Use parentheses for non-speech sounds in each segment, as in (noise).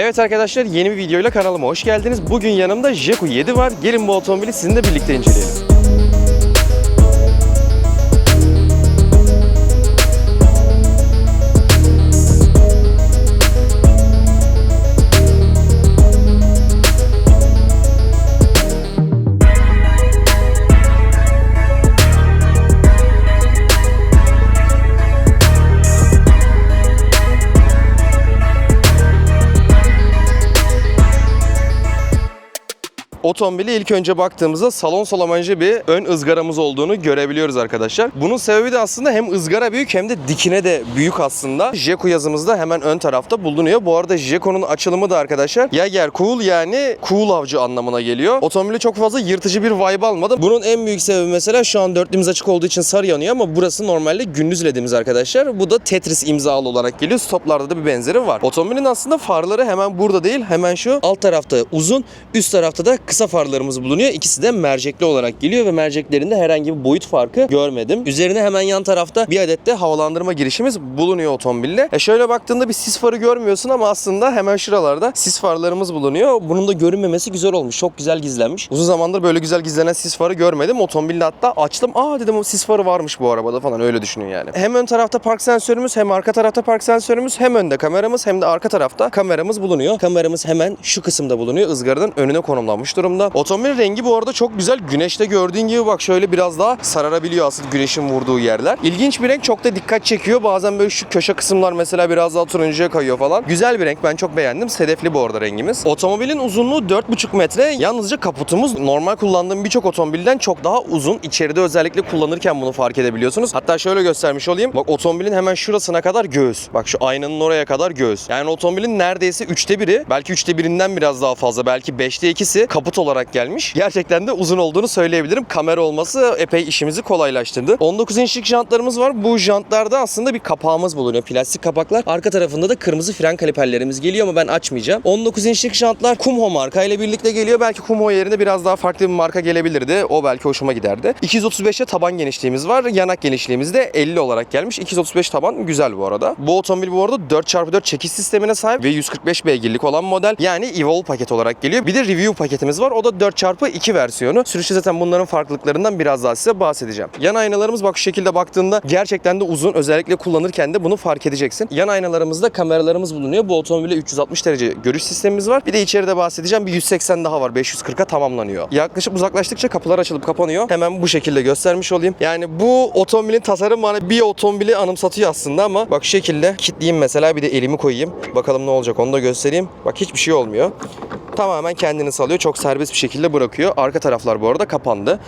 Evet arkadaşlar yeni bir videoyla kanalıma hoş geldiniz. Bugün yanımda Jeku 7 var. Gelin bu otomobili sizinle birlikte inceleyelim. Otomobili ilk önce baktığımızda salon salamacı bir ön ızgaramız olduğunu görebiliyoruz arkadaşlar. Bunun sebebi de aslında hem ızgara büyük hem de dikine de büyük aslında. Jeko yazımız da hemen ön tarafta bulunuyor. Bu arada Jeko'nun açılımı da arkadaşlar Jaeger Cool yani cool avcı anlamına geliyor. Otomobili çok fazla yırtıcı bir vibe almadım. Bunun en büyük sebebi mesela şu an dörtlüğümüz açık olduğu için sarı yanıyor ama burası normalde gündüz ledimiz arkadaşlar. Bu da Tetris imzalı olarak geliyor. Stoplarda da bir benzeri var. Otomobilin aslında farları hemen burada değil. Hemen şu alt tarafta uzun, üst tarafta da kısa farlarımız bulunuyor. İkisi de mercekli olarak geliyor ve merceklerinde herhangi bir boyut farkı görmedim. Üzerine hemen yan tarafta bir adet de havalandırma girişimiz bulunuyor otomobilde. E şöyle baktığında bir sis farı görmüyorsun ama aslında hemen şuralarda sis farlarımız bulunuyor. Bunun da görünmemesi güzel olmuş. Çok güzel gizlenmiş. Uzun zamandır böyle güzel gizlenen sis farı görmedim. Otomobilde hatta açtım. Aa dedim o sis farı varmış bu arabada falan öyle düşünün yani. Hem ön tarafta park sensörümüz hem arka tarafta park sensörümüz hem önde kameramız hem de arka tarafta kameramız bulunuyor. Kameramız hemen şu kısımda bulunuyor. Izgaradan önüne konumlanmış durumda. Otomobil rengi bu arada çok güzel. Güneşte gördüğün gibi bak şöyle biraz daha sararabiliyor aslında güneşin vurduğu yerler. İlginç bir renk çok da dikkat çekiyor. Bazen böyle şu köşe kısımlar mesela biraz daha turuncuya kayıyor falan. Güzel bir renk ben çok beğendim. Sedefli bu arada rengimiz. Otomobilin uzunluğu 4,5 metre. Yalnızca kaputumuz normal kullandığım birçok otomobilden çok daha uzun. İçeride özellikle kullanırken bunu fark edebiliyorsunuz. Hatta şöyle göstermiş olayım. Bak otomobilin hemen şurasına kadar göğüs. Bak şu aynanın oraya kadar göğüs. Yani otomobilin neredeyse üçte biri, belki üçte birinden biraz daha fazla, belki beşte ikisi kaput olarak gelmiş. Gerçekten de uzun olduğunu söyleyebilirim. Kamera olması epey işimizi kolaylaştırdı. 19 inçlik jantlarımız var. Bu jantlarda aslında bir kapağımız bulunuyor. Plastik kapaklar. Arka tarafında da kırmızı fren kaliperlerimiz geliyor ama ben açmayacağım. 19 inçlik jantlar Kumho marka ile birlikte geliyor. Belki Kumho yerine biraz daha farklı bir marka gelebilirdi. O belki hoşuma giderdi. 235'e taban genişliğimiz var. Yanak genişliğimiz de 50 olarak gelmiş. 235 taban güzel bu arada. Bu otomobil bu arada 4x4 çekiş sistemine sahip ve 145 beygirlik olan model. Yani Evolve paket olarak geliyor. Bir de review paketimiz var. O da 4x2 versiyonu. Sürüşte zaten bunların farklılıklarından biraz daha size bahsedeceğim. Yan aynalarımız bak şu şekilde baktığında gerçekten de uzun. Özellikle kullanırken de bunu fark edeceksin. Yan aynalarımızda kameralarımız bulunuyor. Bu otomobile 360 derece görüş sistemimiz var. Bir de içeride bahsedeceğim. Bir 180 daha var. 540'a tamamlanıyor. Yaklaşık uzaklaştıkça kapılar açılıp kapanıyor. Hemen bu şekilde göstermiş olayım. Yani bu otomobilin tasarımı bana bir otomobili anımsatıyor aslında ama bak şu şekilde kilitleyeyim mesela bir de elimi koyayım. Bakalım ne olacak onu da göstereyim. Bak hiçbir şey olmuyor. Tamamen kendini salıyor. Çok serbest bir şekilde bırakıyor. Arka taraflar bu arada kapandı.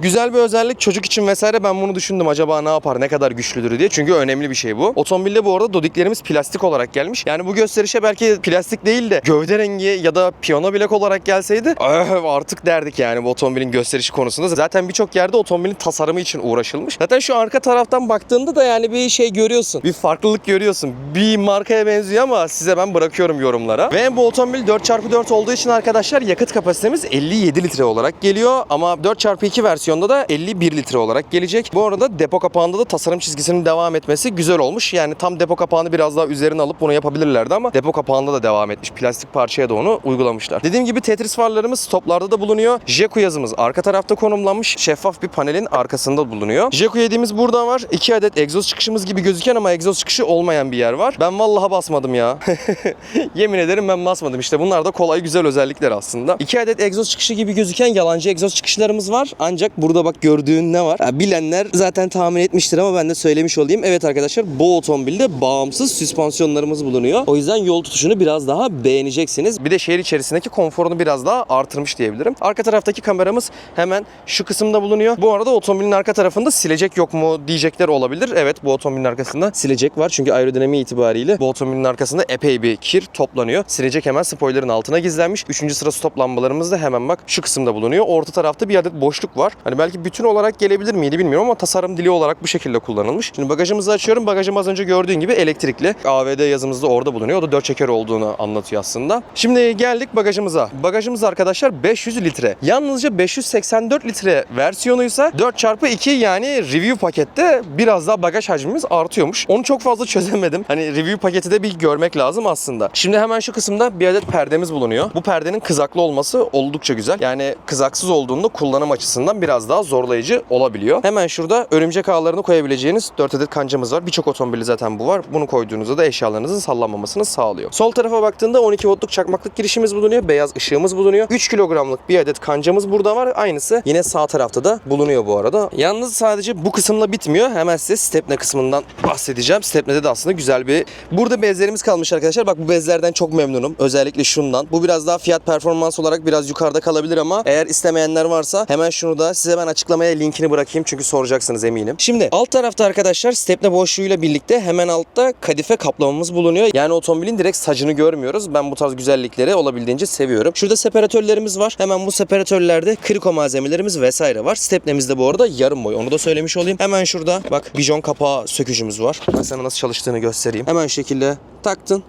Güzel bir özellik çocuk için vesaire ben bunu düşündüm acaba ne yapar ne kadar güçlüdür diye çünkü önemli bir şey bu. Otomobilde bu arada dodiklerimiz plastik olarak gelmiş. Yani bu gösterişe belki plastik değil de gövde rengi ya da piyano bilek olarak gelseydi "Öh, artık derdik yani bu otomobilin gösterişi konusunda. Zaten birçok yerde otomobilin tasarımı için uğraşılmış. Zaten şu arka taraftan baktığında da yani bir şey görüyorsun. Bir farklılık görüyorsun. Bir markaya benziyor ama size ben bırakıyorum yorumlara. Ve bu otomobil 4x4 olduğu için arkadaşlar yakıt kapasitemiz 57 litre olarak geliyor ama 4x2 versiyonu versiyonda da 51 litre olarak gelecek. Bu arada depo kapağında da tasarım çizgisinin devam etmesi güzel olmuş. Yani tam depo kapağını biraz daha üzerine alıp bunu yapabilirlerdi ama depo kapağında da devam etmiş. Plastik parçaya da onu uygulamışlar. Dediğim gibi Tetris farlarımız stoplarda da bulunuyor. Jeku yazımız arka tarafta konumlanmış. Şeffaf bir panelin arkasında bulunuyor. Jeku yediğimiz burada var. 2 adet egzoz çıkışımız gibi gözüken ama egzoz çıkışı olmayan bir yer var. Ben vallahi basmadım ya. (laughs) Yemin ederim ben basmadım. İşte bunlar da kolay güzel özellikler aslında. 2 adet egzoz çıkışı gibi gözüken yalancı egzoz çıkışlarımız var. Ancak burada bak gördüğün ne var? Ha, bilenler zaten tahmin etmiştir ama ben de söylemiş olayım. Evet arkadaşlar bu otomobilde bağımsız süspansiyonlarımız bulunuyor. O yüzden yol tutuşunu biraz daha beğeneceksiniz. Bir de şehir içerisindeki konforunu biraz daha artırmış diyebilirim. Arka taraftaki kameramız hemen şu kısımda bulunuyor. Bu arada otomobilin arka tarafında silecek yok mu diyecekler olabilir. Evet bu otomobilin arkasında silecek var. Çünkü aerodinamiği itibariyle bu otomobilin arkasında epey bir kir toplanıyor. Silecek hemen spoilerın altına gizlenmiş. Üçüncü sıra stop lambalarımız da hemen bak şu kısımda bulunuyor. Orta tarafta bir adet boşluk var. Hani belki bütün olarak gelebilir miydi bilmiyorum ama tasarım dili olarak bu şekilde kullanılmış. Şimdi bagajımızı açıyorum. Bagajım az önce gördüğün gibi elektrikli. AVD yazımız da orada bulunuyor. O da 4 çeker olduğunu anlatıyor aslında. Şimdi geldik bagajımıza. Bagajımız arkadaşlar 500 litre. Yalnızca 584 litre versiyonuysa 4x2 yani review pakette biraz daha bagaj hacmimiz artıyormuş. Onu çok fazla (laughs) çözemedim. Hani review paketi de bir görmek lazım aslında. Şimdi hemen şu kısımda bir adet perdemiz bulunuyor. Bu perdenin kızaklı olması oldukça güzel. Yani kızaksız olduğunda kullanım açısından biraz daha zorlayıcı olabiliyor. Hemen şurada örümcek ağlarını koyabileceğiniz 4 adet kancamız var. Birçok otomobili zaten bu var. Bunu koyduğunuzda da eşyalarınızın sallanmamasını sağlıyor. Sol tarafa baktığında 12 voltluk çakmaklık girişimiz bulunuyor. Beyaz ışığımız bulunuyor. 3 kilogramlık bir adet kancamız burada var. Aynısı yine sağ tarafta da bulunuyor bu arada. Yalnız sadece bu kısımla bitmiyor. Hemen size stepne kısmından bahsedeceğim. Stepne'de de aslında güzel bir... Burada bezlerimiz kalmış arkadaşlar. Bak bu bezlerden çok memnunum. Özellikle şundan. Bu biraz daha fiyat performans olarak biraz yukarıda kalabilir ama eğer istemeyenler varsa hemen şunu da size ben açıklamaya linkini bırakayım çünkü soracaksınız eminim. Şimdi alt tarafta arkadaşlar stepne boşluğuyla birlikte hemen altta kadife kaplamamız bulunuyor. Yani otomobilin direkt sacını görmüyoruz. Ben bu tarz güzellikleri olabildiğince seviyorum. Şurada separatörlerimiz var. Hemen bu separatörlerde kriko malzemelerimiz vesaire var. Stepnemiz de bu arada yarım boy. Onu da söylemiş olayım. Hemen şurada bak bijon kapağı sökücümüz var. Ben sana nasıl çalıştığını göstereyim. Hemen şekilde taktın,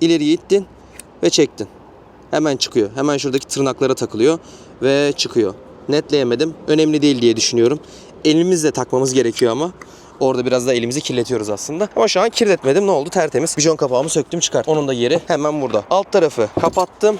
ileriye ittin ve çektin. Hemen çıkıyor. Hemen şuradaki tırnaklara takılıyor ve çıkıyor. Netleyemedim. Önemli değil diye düşünüyorum. Elimizle takmamız gerekiyor ama. Orada biraz da elimizi kirletiyoruz aslında. Ama şu an kirletmedim. Ne oldu? Tertemiz. Bijon kapağımı söktüm çıkart. Onun da yeri hemen burada. Alt tarafı kapattım.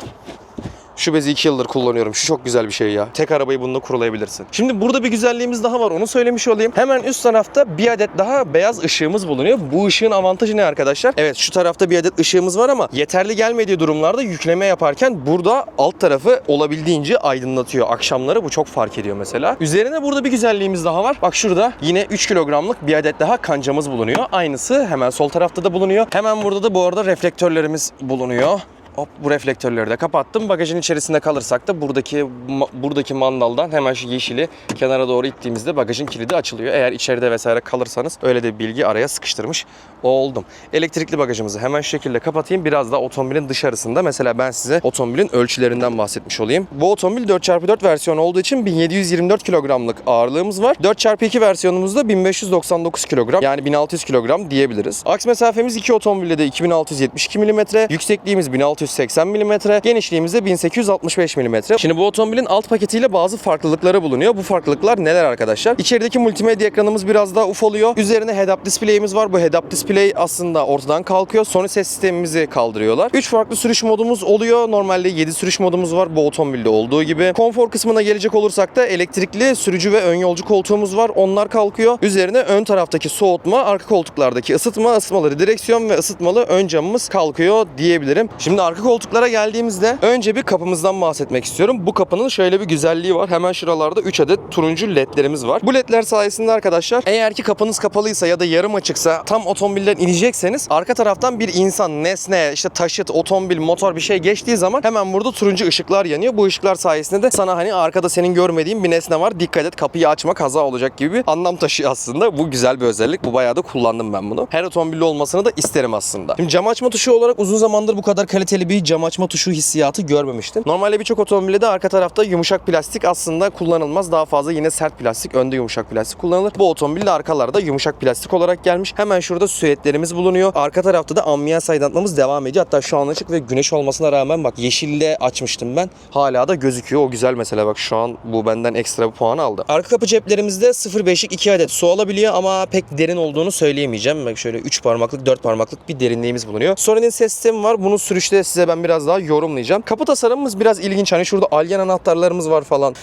Şu bezi 2 yıldır kullanıyorum. Şu çok güzel bir şey ya. Tek arabayı bununla kurulayabilirsin. Şimdi burada bir güzelliğimiz daha var. Onu söylemiş olayım. Hemen üst tarafta bir adet daha beyaz ışığımız bulunuyor. Bu ışığın avantajı ne arkadaşlar? Evet şu tarafta bir adet ışığımız var ama yeterli gelmediği durumlarda yükleme yaparken burada alt tarafı olabildiğince aydınlatıyor. Akşamları bu çok fark ediyor mesela. Üzerine burada bir güzelliğimiz daha var. Bak şurada yine 3 kilogramlık bir adet daha kancamız bulunuyor. Aynısı hemen sol tarafta da bulunuyor. Hemen burada da bu arada reflektörlerimiz bulunuyor. Hop bu reflektörleri de kapattım. Bagajın içerisinde kalırsak da buradaki buradaki mandaldan hemen şu yeşili kenara doğru ittiğimizde bagajın kilidi açılıyor. Eğer içeride vesaire kalırsanız öyle de bilgi araya sıkıştırmış oldum. Elektrikli bagajımızı hemen şu şekilde kapatayım. Biraz da otomobilin dışarısında mesela ben size otomobilin ölçülerinden bahsetmiş olayım. Bu otomobil 4x4 versiyonu olduğu için 1724 kilogramlık ağırlığımız var. 4x2 versiyonumuzda 1599 kilogram yani 1600 kilogram diyebiliriz. Aks mesafemiz iki otomobilde de 2672 mm, yüksekliğimiz 1680 mm, genişliğimiz de 1865 mm. Şimdi bu otomobilin alt paketiyle bazı farklılıkları bulunuyor. Bu farklılıklar neler arkadaşlar? İçerideki multimedya ekranımız biraz daha ufalıyor. Üzerine head-up display'imiz var. Bu head-up display aslında ortadan kalkıyor. Sony ses sistemimizi kaldırıyorlar. 3 farklı sürüş modumuz oluyor. Normalde 7 sürüş modumuz var bu otomobilde olduğu gibi. Konfor kısmına gelecek olursak da elektrikli sürücü ve ön yolcu koltuğumuz var. Onlar kalkıyor. Üzerine ön taraftaki soğutma, arka koltuklardaki ısıtma, ısıtmaları direksiyon ve ısıtmalı ön camımız kalkıyor diyebilirim. Şimdi arka koltuklara geldiğimizde önce bir kapımızdan bahsetmek istiyorum. Bu kapının şöyle bir güzelliği var. Hemen şuralarda 3 adet turuncu ledlerimiz var. Bu ledler sayesinde arkadaşlar eğer ki kapınız kapalıysa ya da yarım açıksa tam otomobilden inecekseniz arka taraftan bir insan, nesne, işte taşıt, otomobil, motor bir şey geçtiği zaman hemen burada turuncu ışıklar yanıyor. Bu ışıklar sayesinde de sana hani arkada senin görmediğin bir nesne var. Dikkat et kapıyı açma kaza olacak gibi bir anlam taşıyor aslında. Bu güzel bir özellik. Bu bayağı da kullandım ben bunu. Her otomobilde olmasını da isterim aslında. Şimdi cam açma tuşu olarak uzun zamandır bu kadar kaliteli bir cam açma tuşu hissiyatı görmemiştim. Normalde birçok otomobilde de arka tarafta yumuşak plastik aslında kullanılmaz. Daha fazla yine sert plastik, önde yumuşak plastik kullanılır. Bu otomobilde arkalarda yumuşak plastik olarak gelmiş. Hemen şurada süetlerimiz bulunuyor. Arka tarafta da ambiyans aydınlatmamız devam ediyor. Hatta şu an açık ve güneş olmasına rağmen bak yeşille açmıştım ben. Hala da gözüküyor. O güzel mesela bak şu an bu benden ekstra bir puan aldı. Arka kapı ceplerimizde 0.5'lik 2 adet su alabiliyor ama pek derin olduğunu söyleyemeyeceğim. Bak şöyle 3 parmaklık 4 parmaklık bir derinliğimiz bulunuyor. Sony'nin ses sistemi var. Bunu sürüşte size ben biraz daha yorumlayacağım. Kapı tasarımımız biraz ilginç. Hani şurada alyan anahtarlarımız var falan.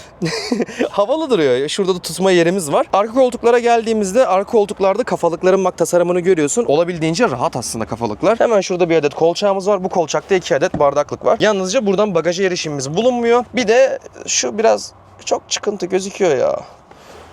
(laughs) Havalı duruyor. Şurada da tutma yerimiz var. Arka koltuklara geldiğimizde arka koltuklarda kafalıkların bak tasarımını görüyorsun. Olabildiğince rahat aslında kafalıklar. Hemen şurada bir adet kolçağımız var. Bu kolçakta iki adet bardaklık var. Yalnızca buradan bagaja erişimimiz bulunmuyor. Bir de şu biraz çok çıkıntı gözüküyor ya.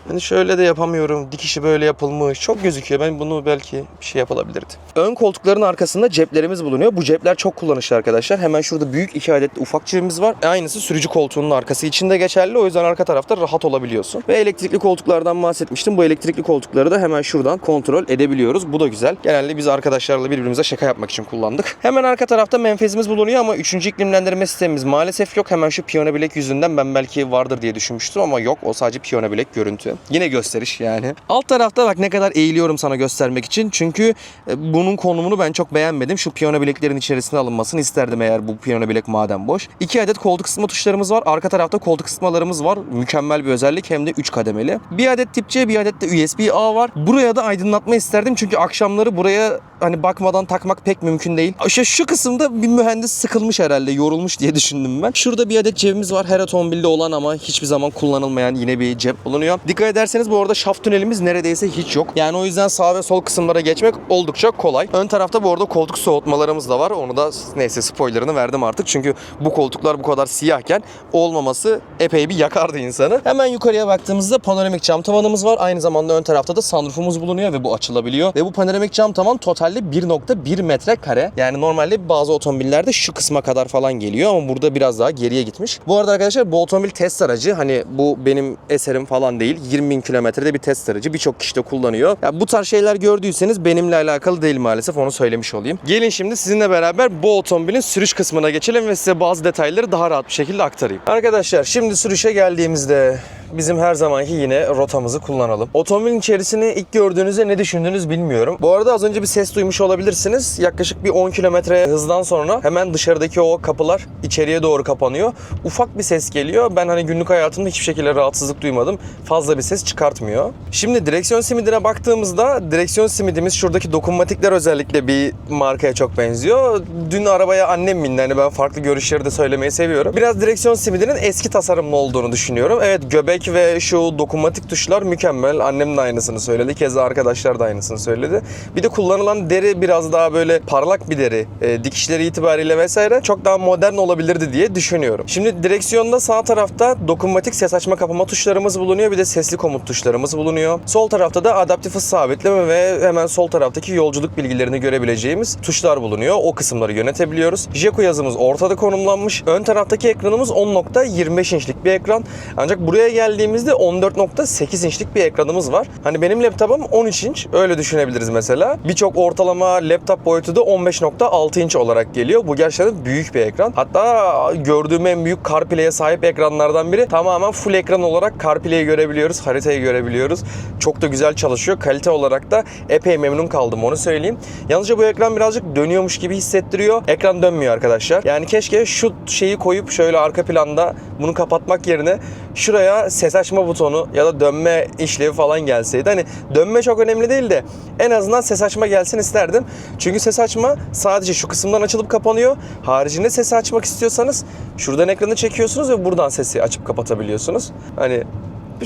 Hani şöyle de yapamıyorum. Dikişi böyle yapılmış. Çok gözüküyor. Ben bunu belki bir şey yapılabilirdi. Ön koltukların arkasında ceplerimiz bulunuyor. Bu cepler çok kullanışlı arkadaşlar. Hemen şurada büyük iki adet de ufak cebimiz var. Aynısı sürücü koltuğunun arkası için de geçerli. O yüzden arka tarafta rahat olabiliyorsun. Ve elektrikli koltuklardan bahsetmiştim. Bu elektrikli koltukları da hemen şuradan kontrol edebiliyoruz. Bu da güzel. Genelde biz arkadaşlarla birbirimize şaka yapmak için kullandık. Hemen arka tarafta menfezimiz bulunuyor ama 3. iklimlendirme sistemimiz maalesef yok. Hemen şu piyano bilek yüzünden ben belki vardır diye düşünmüştüm ama yok. O sadece piyano bilek görüntü. Yine gösteriş yani. Alt tarafta bak ne kadar eğiliyorum sana göstermek için. Çünkü e, bunun konumunu ben çok beğenmedim. Şu piyano bileklerin içerisine alınmasını isterdim eğer bu piyano bilek madem boş. İki adet koltuk ısıtma tuşlarımız var. Arka tarafta koltuk ısıtmalarımız var. Mükemmel bir özellik hem de 3 kademeli. Bir adet tip C, bir adet de USB-A var. Buraya da aydınlatma isterdim çünkü akşamları buraya hani bakmadan takmak pek mümkün değil. İşte şu kısımda bir mühendis sıkılmış herhalde, yorulmuş diye (laughs) düşündüm ben. Şurada bir adet cebimiz var. Her otomobilde olan ama hiçbir zaman kullanılmayan yine bir cep bulunuyor. Dikkat ederseniz bu arada şaft tünelimiz neredeyse hiç yok. Yani o yüzden sağ ve sol kısımlara geçmek oldukça kolay. Ön tarafta bu arada koltuk soğutmalarımız da var. Onu da neyse spoilerını verdim artık. Çünkü bu koltuklar bu kadar siyahken olmaması epey bir yakardı insanı. Hemen yukarıya baktığımızda panoramik cam tavanımız var. Aynı zamanda ön tarafta da sunroofumuz bulunuyor ve bu açılabiliyor. Ve bu panoramik cam tavan totalde 1.1 metrekare. Yani normalde bazı otomobillerde şu kısma kadar falan geliyor ama burada biraz daha geriye gitmiş. Bu arada arkadaşlar bu otomobil test aracı. Hani bu benim eserim falan değil. 20 bin kilometrede bir test aracı. Birçok kişi de kullanıyor. Ya bu tarz şeyler gördüyseniz benimle alakalı değil maalesef. Onu söylemiş olayım. Gelin şimdi sizinle beraber bu otomobilin sürüş kısmına geçelim ve size bazı detayları daha rahat bir şekilde aktarayım. Arkadaşlar şimdi sürüşe geldiğimizde bizim her zamanki yine rotamızı kullanalım. Otomobilin içerisini ilk gördüğünüzde ne düşündünüz bilmiyorum. Bu arada az önce bir ses duymuş olabilirsiniz. Yaklaşık bir 10 kilometre hızdan sonra hemen dışarıdaki o kapılar içeriye doğru kapanıyor. Ufak bir ses geliyor. Ben hani günlük hayatımda hiçbir şekilde rahatsızlık duymadım. Fazla bir ses çıkartmıyor. Şimdi direksiyon simidine baktığımızda direksiyon simidimiz şuradaki dokunmatikler özellikle bir markaya çok benziyor. Dün arabaya annem bindi. Hani ben farklı görüşleri de söylemeyi seviyorum. Biraz direksiyon simidinin eski tasarımlı olduğunu düşünüyorum. Evet göbek ve şu dokunmatik tuşlar mükemmel. Annem de aynısını söyledi. Keza arkadaşlar da aynısını söyledi. Bir de kullanılan deri biraz daha böyle parlak bir deri. E, dikişleri itibariyle vesaire çok daha modern olabilirdi diye düşünüyorum. Şimdi direksiyonda sağ tarafta dokunmatik ses açma kapama tuşlarımız bulunuyor. Bir de sesli komut tuşlarımız bulunuyor. Sol tarafta da adaptif hız sabitleme ve hemen sol taraftaki yolculuk bilgilerini görebileceğimiz tuşlar bulunuyor. O kısımları yönetebiliyoruz. Jeku yazımız ortada konumlanmış. Ön taraftaki ekranımız 10.25 inçlik bir ekran. Ancak buraya geldiğimizde 14.8 inçlik bir ekranımız var. Hani benim laptopum 13 inç. Öyle düşünebiliriz mesela. Birçok ortalama laptop boyutu da 15.6 inç olarak geliyor. Bu gerçekten büyük bir ekran. Hatta gördüğüm en büyük CarPlay'e sahip ekranlardan biri. Tamamen full ekran olarak CarPlay'i görebiliyoruz. Haritayı görebiliyoruz. Çok da güzel çalışıyor. Kalite olarak da epey memnun kaldım onu söyleyeyim. Yalnızca bu ekran birazcık dönüyormuş gibi hissettiriyor. Ekran dönmüyor arkadaşlar. Yani keşke şu şeyi koyup şöyle arka planda bunu kapatmak yerine şuraya ses açma butonu ya da dönme işlevi falan gelseydi. Hani dönme çok önemli değil de en azından ses açma gelsin isterdim. Çünkü ses açma sadece şu kısımdan açılıp kapanıyor. Haricinde sesi açmak istiyorsanız şuradan ekranı çekiyorsunuz ve buradan sesi açıp kapatabiliyorsunuz. Hani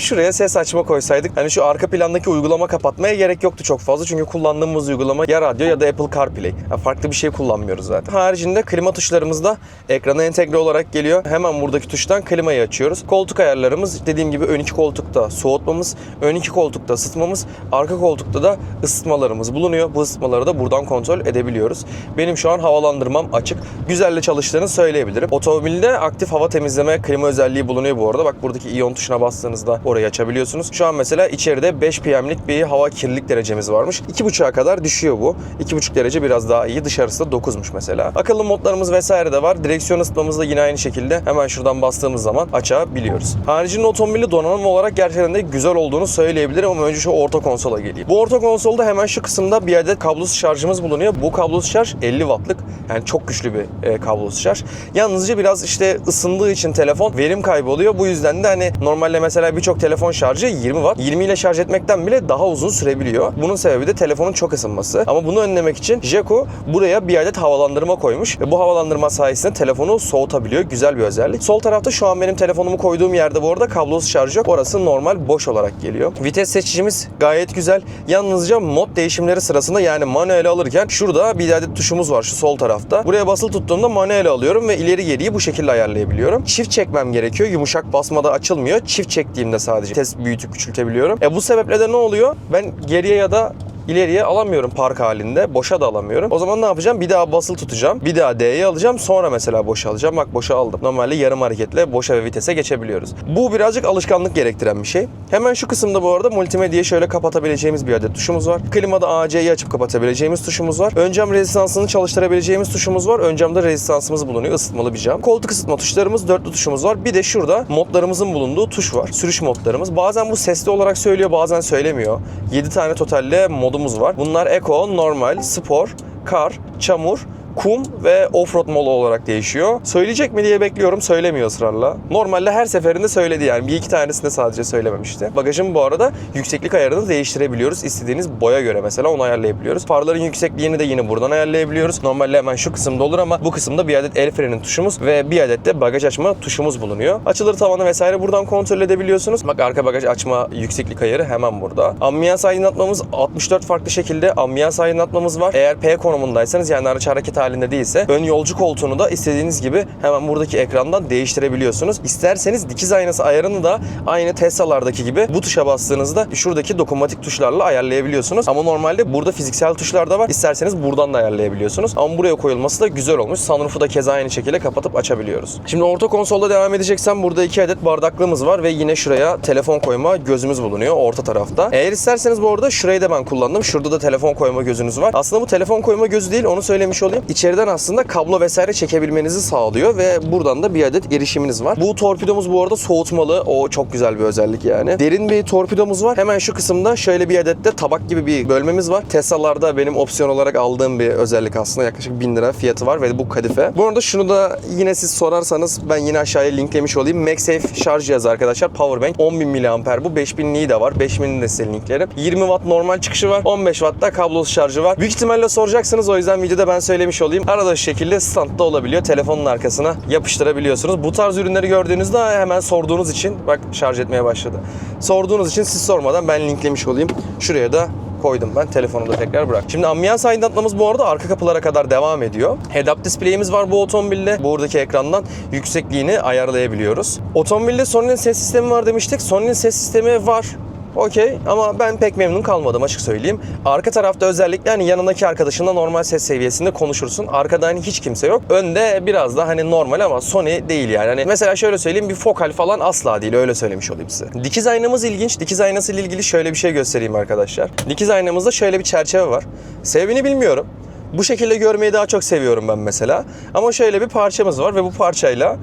şuraya ses açma koysaydık. Hani şu arka plandaki uygulama kapatmaya gerek yoktu çok fazla. Çünkü kullandığımız uygulama ya radyo ya da Apple CarPlay. Yani farklı bir şey kullanmıyoruz zaten. Haricinde klima tuşlarımız da ekrana entegre olarak geliyor. Hemen buradaki tuştan klimayı açıyoruz. Koltuk ayarlarımız dediğim gibi ön iki koltukta soğutmamız, ön iki koltukta ısıtmamız, arka koltukta da ısıtmalarımız bulunuyor. Bu ısıtmaları da buradan kontrol edebiliyoruz. Benim şu an havalandırmam açık. Güzelle çalıştığını söyleyebilirim. Otomobilde aktif hava temizleme klima özelliği bulunuyor bu arada. Bak buradaki iyon tuşuna bastığınızda orayı açabiliyorsunuz. Şu an mesela içeride 5 PM'lik bir hava kirlilik derecemiz varmış. 2.5'a kadar düşüyor bu. 2.5 derece biraz daha iyi. Dışarısı da 9'muş mesela. Akıllı modlarımız vesaire de var. Direksiyon ısıtmamız da yine aynı şekilde hemen şuradan bastığımız zaman açabiliyoruz. Haricinde otomobili donanım olarak gerçekten de güzel olduğunu söyleyebilirim ama önce şu orta konsola geleyim. Bu orta konsolda hemen şu kısımda bir adet kablosuz şarjımız bulunuyor. Bu kablosuz şarj 50 wattlık. Yani çok güçlü bir e, kablosuz şarj. Yalnızca biraz işte ısındığı için telefon verim kayboluyor. Bu yüzden de hani normalde mesela birçok telefon şarjı 20 watt. 20 ile şarj etmekten bile daha uzun sürebiliyor. Bunun sebebi de telefonun çok ısınması. Ama bunu önlemek için Jeko buraya bir adet havalandırma koymuş ve bu havalandırma sayesinde telefonu soğutabiliyor. Güzel bir özellik. Sol tarafta şu an benim telefonumu koyduğum yerde bu arada kablosuz şarj yok. Orası normal boş olarak geliyor. Vites seçicimiz gayet güzel. Yalnızca mod değişimleri sırasında yani manuel alırken şurada bir adet tuşumuz var şu sol tarafta. Buraya basılı tuttuğumda manuel alıyorum ve ileri geriyi bu şekilde ayarlayabiliyorum. Çift çekmem gerekiyor. Yumuşak basmada açılmıyor. Çift çektiğimde sadece. Test büyütüp küçültebiliyorum. E bu sebeple de ne oluyor? Ben geriye ya da ileriye alamıyorum park halinde. Boşa da alamıyorum. O zaman ne yapacağım? Bir daha basılı tutacağım. Bir daha D'ye alacağım. Sonra mesela boşa alacağım. Bak boşa aldım. Normalde yarım hareketle boşa ve vitese geçebiliyoruz. Bu birazcık alışkanlık gerektiren bir şey. Hemen şu kısımda bu arada multimedyayı şöyle kapatabileceğimiz bir adet tuşumuz var. Klimada AC'yi açıp kapatabileceğimiz tuşumuz var. Ön cam rezistansını çalıştırabileceğimiz tuşumuz var. Ön camda rezistansımız bulunuyor. Isıtmalı bir cam. Koltuk ısıtma tuşlarımız, dörtlü tuşumuz var. Bir de şurada modlarımızın bulunduğu tuş var. Sürüş modlarımız. Bazen bu sesli olarak söylüyor, bazen söylemiyor. 7 tane totalle modumuz var. Bunlar Eco, Normal, Spor, Kar, Çamur, kum ve offroad modu olarak değişiyor. Söyleyecek mi diye bekliyorum. Söylemiyor ısrarla. Normalde her seferinde söyledi yani. Bir iki tanesinde sadece söylememişti. Bagajın bu arada yükseklik ayarını değiştirebiliyoruz. İstediğiniz boya göre mesela onu ayarlayabiliyoruz. Farların yüksekliğini de yine buradan ayarlayabiliyoruz. Normalde hemen şu kısımda olur ama bu kısımda bir adet el frenin tuşumuz ve bir adet de bagaj açma tuşumuz bulunuyor. Açılır tavanı vesaire buradan kontrol edebiliyorsunuz. Bak arka bagaj açma yükseklik ayarı hemen burada. Ambiyans aydınlatmamız 64 farklı şekilde ambiyans aydınlatmamız var. Eğer P konumundaysanız yani araç hareket halinde değilse ön yolcu koltuğunu da istediğiniz gibi hemen buradaki ekrandan değiştirebiliyorsunuz. İsterseniz dikiz aynası ayarını da aynı Tesla'lardaki gibi bu tuşa bastığınızda şuradaki dokunmatik tuşlarla ayarlayabiliyorsunuz. Ama normalde burada fiziksel tuşlar da var. İsterseniz buradan da ayarlayabiliyorsunuz. Ama buraya koyulması da güzel olmuş. Sunroof'u da keza aynı şekilde kapatıp açabiliyoruz. Şimdi orta konsolda devam edeceksem burada iki adet bardaklığımız var ve yine şuraya telefon koyma gözümüz bulunuyor orta tarafta. Eğer isterseniz bu arada şurayı da ben kullandım. Şurada da telefon koyma gözünüz var. Aslında bu telefon koyma gözü değil onu söylemiş olayım. İçeriden aslında kablo vesaire çekebilmenizi sağlıyor ve buradan da bir adet erişiminiz var. Bu torpidomuz bu arada soğutmalı. O çok güzel bir özellik yani. Derin bir torpidomuz var. Hemen şu kısımda şöyle bir adet de tabak gibi bir bölmemiz var. Tesla'larda benim opsiyon olarak aldığım bir özellik aslında. Yaklaşık 1000 lira fiyatı var ve bu kadife. Bu arada şunu da yine siz sorarsanız ben yine aşağıya linklemiş olayım. MagSafe şarj cihazı arkadaşlar. Powerbank 10.000 mAh bu. 5000'liği de var. 5000'in de size linklerim. 20 watt normal çıkışı var. 15 watt da kablosuz şarjı var. Büyük ihtimalle soracaksınız. O yüzden videoda ben söylemiş olayım. Arada şu şekilde standda olabiliyor. Telefonun arkasına yapıştırabiliyorsunuz. Bu tarz ürünleri gördüğünüzde hemen sorduğunuz için bak şarj etmeye başladı. Sorduğunuz için siz sormadan ben linklemiş olayım. Şuraya da koydum ben. Telefonu da tekrar bırak. Şimdi ambiyans aydınlatmamız bu arada arka kapılara kadar devam ediyor. Head-up display'imiz var bu otomobilde. Buradaki ekrandan yüksekliğini ayarlayabiliyoruz. Otomobilde Sony'nin ses sistemi var demiştik. Sony'nin ses sistemi var. Okey ama ben pek memnun kalmadım açık söyleyeyim. Arka tarafta özellikle hani yanındaki arkadaşınla normal ses seviyesinde konuşursun. Arkada hani hiç kimse yok. Önde biraz da hani normal ama Sony değil yani. Hani mesela şöyle söyleyeyim bir fokal falan asla değil öyle söylemiş olayım size. Dikiz aynamız ilginç. Dikiz aynası ile ilgili şöyle bir şey göstereyim arkadaşlar. Dikiz aynamızda şöyle bir çerçeve var. Sebebini bilmiyorum. Bu şekilde görmeyi daha çok seviyorum ben mesela. Ama şöyle bir parçamız var ve bu parçayla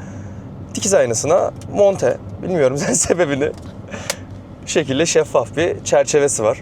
dikiz aynasına monte. Bilmiyorum (laughs) sen sebebini şekilde şeffaf bir çerçevesi var.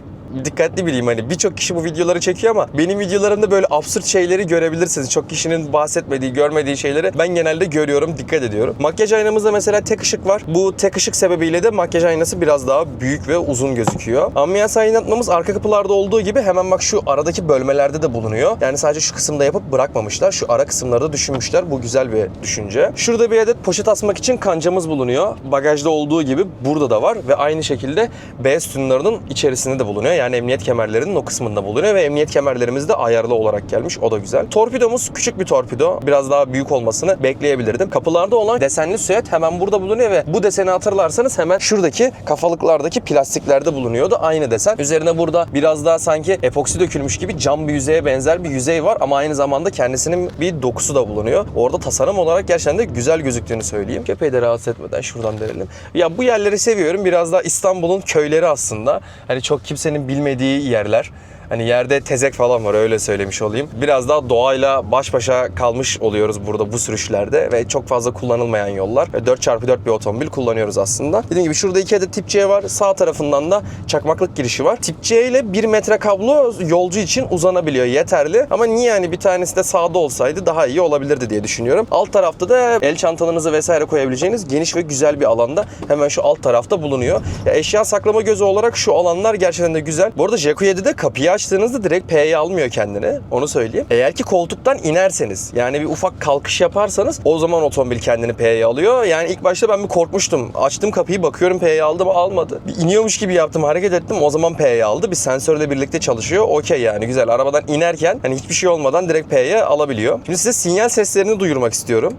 Dikkatli bileyim hani birçok kişi bu videoları çekiyor ama benim videolarımda böyle absürt şeyleri görebilirsiniz. Çok kişinin bahsetmediği, görmediği şeyleri ben genelde görüyorum, dikkat ediyorum. Makyaj aynamızda mesela tek ışık var. Bu tek ışık sebebiyle de makyaj aynası biraz daha büyük ve uzun gözüküyor. Ambiyans aydınlatmamız arka kapılarda olduğu gibi hemen bak şu aradaki bölmelerde de bulunuyor. Yani sadece şu kısımda yapıp bırakmamışlar. Şu ara kısımlarda düşünmüşler. Bu güzel bir düşünce. Şurada bir adet poşet asmak için kancamız bulunuyor. Bagajda olduğu gibi burada da var ve aynı şekilde B sütunlarının içerisinde de bulunuyor. Yani emniyet kemerlerinin o kısmında bulunuyor ve emniyet kemerlerimiz de ayarlı olarak gelmiş. O da güzel. Torpidomuz küçük bir torpido. Biraz daha büyük olmasını bekleyebilirdim. Kapılarda olan desenli süet hemen burada bulunuyor ve bu deseni hatırlarsanız hemen şuradaki kafalıklardaki plastiklerde bulunuyordu. Aynı desen. Üzerine burada biraz daha sanki epoksi dökülmüş gibi cam bir yüzeye benzer bir yüzey var ama aynı zamanda kendisinin bir dokusu da bulunuyor. Orada tasarım olarak gerçekten de güzel gözüktüğünü söyleyeyim. Köpeği de rahatsız etmeden şuradan verelim. Ya bu yerleri seviyorum. Biraz daha İstanbul'un köyleri aslında. Hani çok kimsenin bilmediği yerler. Hani yerde tezek falan var öyle söylemiş olayım. Biraz daha doğayla baş başa kalmış oluyoruz burada bu sürüşlerde ve çok fazla kullanılmayan yollar. Ve 4x4 bir otomobil kullanıyoruz aslında. Dediğim gibi şurada iki adet tip C var. Sağ tarafından da çakmaklık girişi var. Tip C ile 1 metre kablo yolcu için uzanabiliyor yeterli. Ama niye yani bir tanesi de sağda olsaydı daha iyi olabilirdi diye düşünüyorum. Alt tarafta da el çantalarınızı vesaire koyabileceğiniz geniş ve güzel bir alanda hemen şu alt tarafta bulunuyor. Ya eşya saklama gözü olarak şu alanlar gerçekten de güzel. Bu arada Jeko 7'de kapıyı açtığınızda direkt P'yi almıyor kendini. Onu söyleyeyim. Eğer ki koltuktan inerseniz yani bir ufak kalkış yaparsanız o zaman otomobil kendini P'ye alıyor. Yani ilk başta ben bir korkmuştum. Açtım kapıyı bakıyorum P'yi aldı mı almadı. Bir iniyormuş gibi yaptım hareket ettim o zaman P'yi aldı. Bir sensörle birlikte çalışıyor. Okey yani güzel. Arabadan inerken hani hiçbir şey olmadan direkt P'ye alabiliyor. Şimdi size sinyal seslerini duyurmak istiyorum.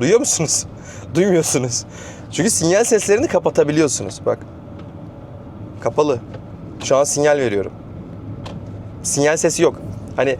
Duyuyor musunuz? (laughs) Duymuyorsunuz. Çünkü sinyal seslerini kapatabiliyorsunuz. Bak. Kapalı. Şu an sinyal veriyorum. Sinyal sesi yok. Hani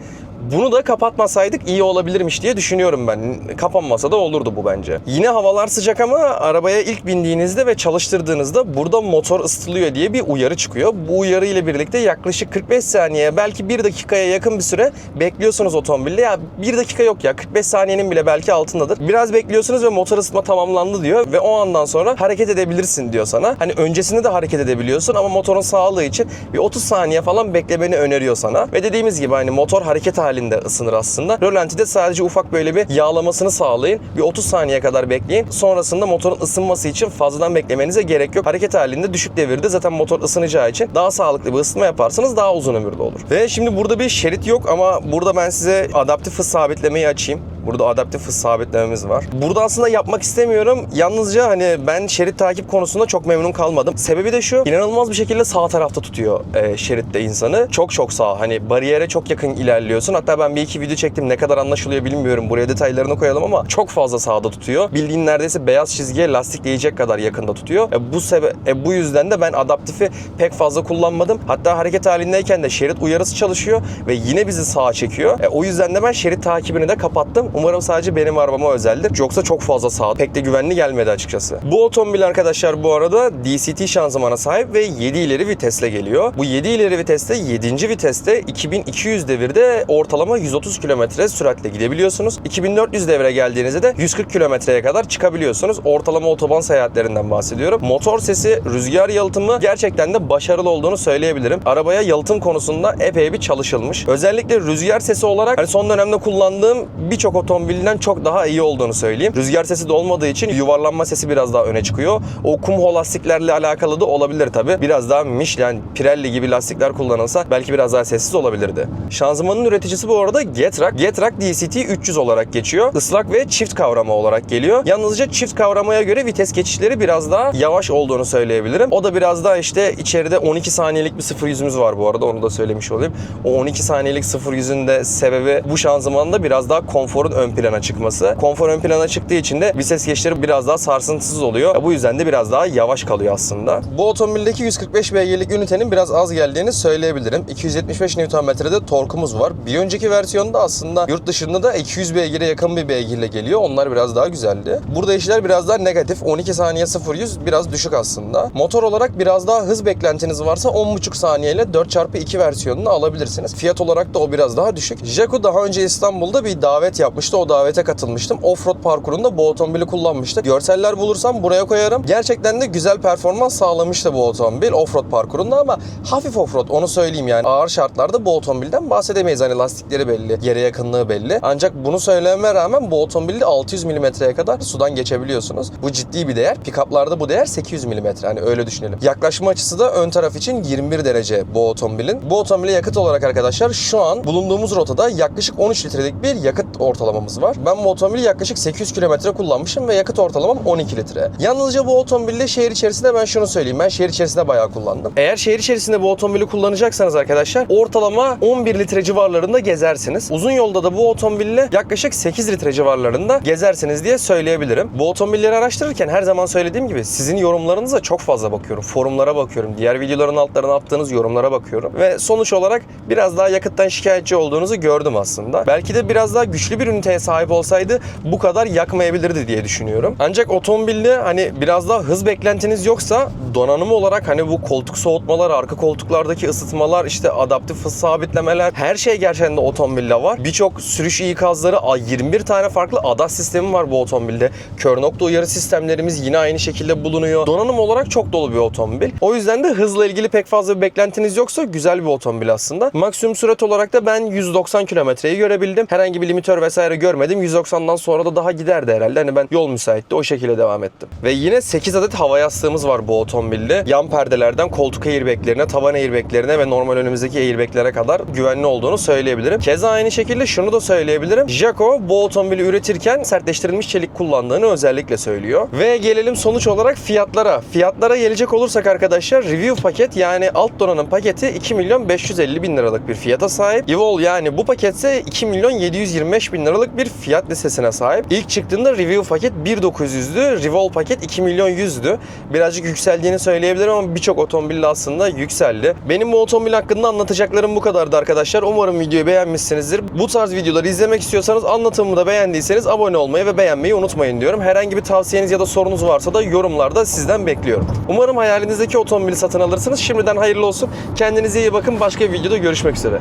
bunu da kapatmasaydık iyi olabilirmiş diye düşünüyorum ben. Kapanmasa da olurdu bu bence. Yine havalar sıcak ama arabaya ilk bindiğinizde ve çalıştırdığınızda burada motor ısıtılıyor diye bir uyarı çıkıyor. Bu uyarı ile birlikte yaklaşık 45 saniye belki 1 dakikaya yakın bir süre bekliyorsunuz otomobilde. Ya 1 dakika yok ya 45 saniyenin bile belki altındadır. Biraz bekliyorsunuz ve motor ısıtma tamamlandı diyor ve o andan sonra hareket edebilirsin diyor sana. Hani öncesinde de hareket edebiliyorsun ama motorun sağlığı için bir 30 saniye falan beklemeni öneriyor sana. Ve dediğimiz gibi hani motor hareket halinde ısınır aslında. Rölantide sadece ufak böyle bir yağlamasını sağlayın. Bir 30 saniye kadar bekleyin. Sonrasında motorun ısınması için fazladan beklemenize gerek yok. Hareket halinde düşük devirde zaten motor ısınacağı için daha sağlıklı bir ısınma yaparsanız daha uzun ömürlü olur. Ve şimdi burada bir şerit yok ama burada ben size adaptif hız sabitlemeyi açayım. Burada adaptif hız sabitlememiz var. Burada aslında yapmak istemiyorum. Yalnızca hani ben şerit takip konusunda çok memnun kalmadım. Sebebi de şu. inanılmaz bir şekilde sağ tarafta tutuyor e, şeritte insanı. Çok çok sağ. Hani bariyere çok yakın ilerliyorsun. Hatta ben bir iki video çektim. Ne kadar anlaşılıyor bilmiyorum. Buraya detaylarını koyalım ama çok fazla sağda tutuyor. Bildiğin neredeyse beyaz çizgiye lastik değecek kadar yakında tutuyor. E, bu sebe e, bu yüzden de ben adaptifi pek fazla kullanmadım. Hatta hareket halindeyken de şerit uyarısı çalışıyor ve yine bizi sağa çekiyor. E, o yüzden de ben şerit takibini de kapattım. Umarım sadece benim arabama özeldir. Yoksa çok fazla sağ. Pek de güvenli gelmedi açıkçası. Bu otomobil arkadaşlar bu arada DCT şanzımana sahip ve 7 ileri vitesle geliyor. Bu 7 ileri viteste 7. viteste 2200 devirde ortalama 130 km süratle gidebiliyorsunuz. 2400 devre geldiğinizde de 140 kilometreye kadar çıkabiliyorsunuz. Ortalama otoban seyahatlerinden bahsediyorum. Motor sesi, rüzgar yalıtımı gerçekten de başarılı olduğunu söyleyebilirim. Arabaya yalıtım konusunda epey bir çalışılmış. Özellikle rüzgar sesi olarak hani son dönemde kullandığım birçok otomobilden çok daha iyi olduğunu söyleyeyim. Rüzgar sesi de olmadığı için yuvarlanma sesi biraz daha öne çıkıyor. O kum lastiklerle alakalı da olabilir tabi. Biraz daha Michelin, Pirelli gibi lastikler kullanılsa belki biraz daha sessiz olabilirdi. Şanzımanın üreticisi bu arada Getrack. Getrack DCT 300 olarak geçiyor. Islak ve çift kavrama olarak geliyor. Yalnızca çift kavramaya göre vites geçişleri biraz daha yavaş olduğunu söyleyebilirim. O da biraz daha işte içeride 12 saniyelik bir sıfır yüzümüz var bu arada onu da söylemiş olayım. O 12 saniyelik sıfır yüzün de sebebi bu şanzımanda biraz daha konforun ön plana çıkması. Konfor ön plana çıktığı için de vites geçişleri biraz daha sarsıntısız oluyor. Bu yüzden de biraz daha yavaş kalıyor aslında. Bu otomobildeki 145 beygirlik ünitenin biraz az geldiğini söyleyebilirim. 275 Nm'de torkumuz var. Bir önceki versiyonda aslında yurt dışında da 200 beygire yakın bir beygirle geliyor. Onlar biraz daha güzeldi. Burada işler biraz daha negatif. 12 saniye 0-100 biraz düşük aslında. Motor olarak biraz daha hız beklentiniz varsa 10.5 saniyeyle 4x2 versiyonunu alabilirsiniz. Fiyat olarak da o biraz daha düşük. Jaco daha önce İstanbul'da bir davet yapmıştı. O davete katılmıştım. Offroad parkurunda bu otomobili kullanmıştık. Görseller bulursam buraya koyarım. Gerçekten de güzel performans sağlamıştı bu otomobil offroad parkurunda ama hafif offroad onu söyleyeyim yani. Ağır şartlarda bu otomobilden bahsedemeyiz. Hani lastikleri belli, yere yakınlığı belli. Ancak bunu söylememe rağmen bu otomobilde 600 milimetreye kadar sudan geçebiliyorsunuz. Bu ciddi bir değer. Pickup'larda bu değer 800 milimetre. Hani öyle düşünelim. Yaklaşma açısı da ön taraf için 21 derece bu otomobilin. Bu otomobile yakıt olarak arkadaşlar şu an bulunduğumuz rotada yaklaşık 13 litrelik bir yakıt ortalamamız var. Ben bu otomobili yaklaşık 800 kilometre kullanmışım ve yakıt ortalamam 12 litre. Yalnızca bu otomobille şehir içerisinde ben şunu söyleyeyim. Ben şehir içerisinde bayağı kullandım. Eğer şehir içerisinde bu otomobili kullanacaksanız arkadaşlar ortalama 11 litre civarlarında gezersiniz. Uzun yolda da bu otomobille yaklaşık 8 litre civarlarında gezersiniz diye söyleyebilirim. Bu otomobilleri araştırırken her zaman söylediğim gibi sizin yorumlarınıza çok fazla bakıyorum. Forumlara bakıyorum. Diğer videoların altlarına attığınız yorumlara bakıyorum. Ve sonuç olarak biraz daha yakıttan şikayetçi olduğunuzu gördüm aslında. Belki de biraz daha güçlü bir üniteye sahip olsaydı bu kadar yakmayabilirdi diye düşünüyorum. Ancak otomobilde hani biraz daha hız beklentiniz yoksa donanım olarak hani bu koltuk soğutmalar, arka koltuklardaki ısıtmalar, işte adaptif hız sabitlemeler her şey gerçekten de otomobilde var. Birçok sürüş ikazları 21 tane farklı ADAS sistemi var bu otomobilde. Kör nokta uyarı sistemlerimiz yine aynı şekilde bulunuyor. Donanım olarak çok dolu bir otomobil. O yüzden de hızla ilgili pek fazla bir beklentiniz yoksa güzel bir otomobil aslında. Maksimum sürat olarak da ben 190 kilometreyi görebildim. Herhangi bir limitör vesaire görmedim. 190'dan sonra da daha giderdi herhalde. Hani ben yol müsaitti. O şekilde devam ettim. Ve yine 8 adet hava yastığımız var bu otomobilde. Yan perdelerden koltuk airbaglerine, tavan airbaglerine ve normal önümüzdeki airbaglere kadar güvenli olduğunu söyleyebilirim. Keza aynı şekilde şunu da söyleyebilirim. Jaco bu otomobili üretirken sertleştirilmiş çelik kullandığını özellikle söylüyor. Ve gelelim sonuç olarak fiyatlara. Fiyatlara gelecek olursak arkadaşlar review paket yani alt donanım paketi 2 milyon 550 bin liralık bir fiyata sahip. Evol yani bu paketse 2 milyon 725 bin lira başarılı bir fiyat listesine sahip. İlk çıktığında review paket 1900'dü, Revol paket 2 milyon 100'dü. Birazcık yükseldiğini söyleyebilirim ama birçok otomobil aslında yükseldi. Benim bu otomobil hakkında anlatacaklarım bu kadardı arkadaşlar. Umarım videoyu beğenmişsinizdir. Bu tarz videoları izlemek istiyorsanız anlatımımı da beğendiyseniz abone olmayı ve beğenmeyi unutmayın diyorum. Herhangi bir tavsiyeniz ya da sorunuz varsa da yorumlarda sizden bekliyorum. Umarım hayalinizdeki otomobili satın alırsınız. Şimdiden hayırlı olsun. Kendinize iyi bakın. Başka bir videoda görüşmek üzere.